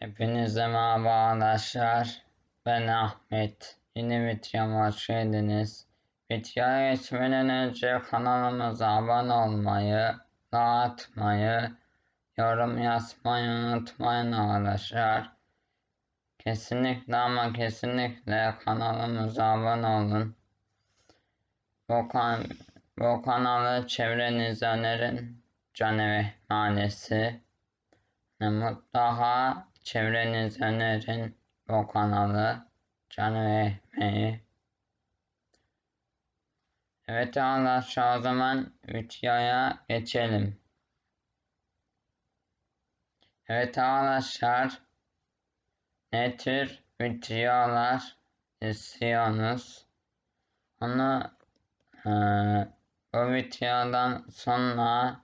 Hepinize merhaba arkadaşlar. Ben Ahmet. Yeni videoma hoş geldiniz. Videoya geçmeden önce kanalımıza abone olmayı, like atmayı, yorum yazmayı unutmayın arkadaşlar. Kesinlikle ama kesinlikle kanalımıza abone olun. Bu, kan bu kanalı çevrenize önerin. Canevi Mahallesi. Mutlaka çevrenize önerin bu kanalı. Canevi Ekmeği. Evet arkadaşlar o zaman videoya geçelim. Evet arkadaşlar ne tür videolar istiyorsunuz? Onu e, bu videodan sonra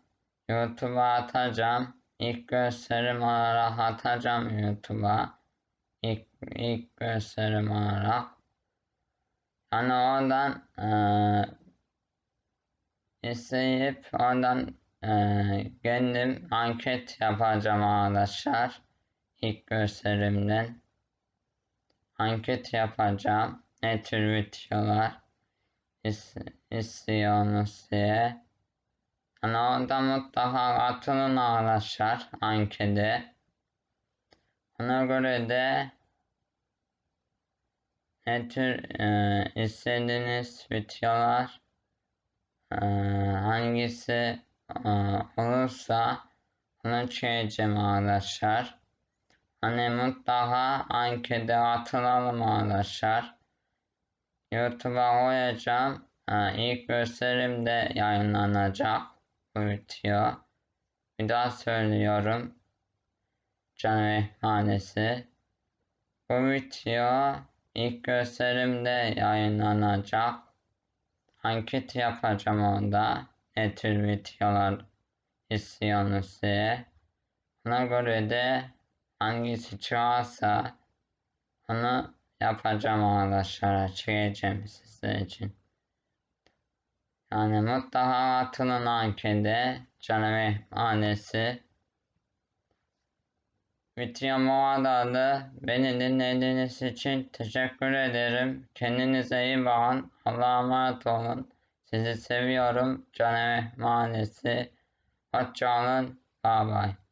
YouTube'a atacağım. İlk gösterim olarak atacağım YouTube'a. İlk, ilk gösterim olarak. Yani oradan e, isteyip oradan e, kendim anket yapacağım arkadaşlar. İlk gösterimden. Anket yapacağım. Ne tür videolar is- istiyorsunuz diye. Yani orada mutlaka atılın arkadaşlar ankete. Ona göre de ne tür e, istediğiniz videolar e, hangisi e, olursa onu çekeceğim arkadaşlar. Hani mutlaka ankete atılalım arkadaşlar. YouTube'a koyacağım. E, ilk gösterimde yayınlanacak video. Bir daha söylüyorum. Canı Hanesi. Bu video ilk gösterimde yayınlanacak. Anket yapacağım onda. Ne tür videolar istiyorsunuz diye. Ona göre de hangisi çıkarsa onu yapacağım arkadaşlar. Çekeceğim sizler için. Yani mutlaka atılın ankete. Canım annesi. Videom o kadardı. Beni dinlediğiniz için teşekkür ederim. Kendinize iyi bakın. Allah'a emanet olun. Sizi seviyorum. Canım Mahallesi. Hoşçakalın. Bye bye.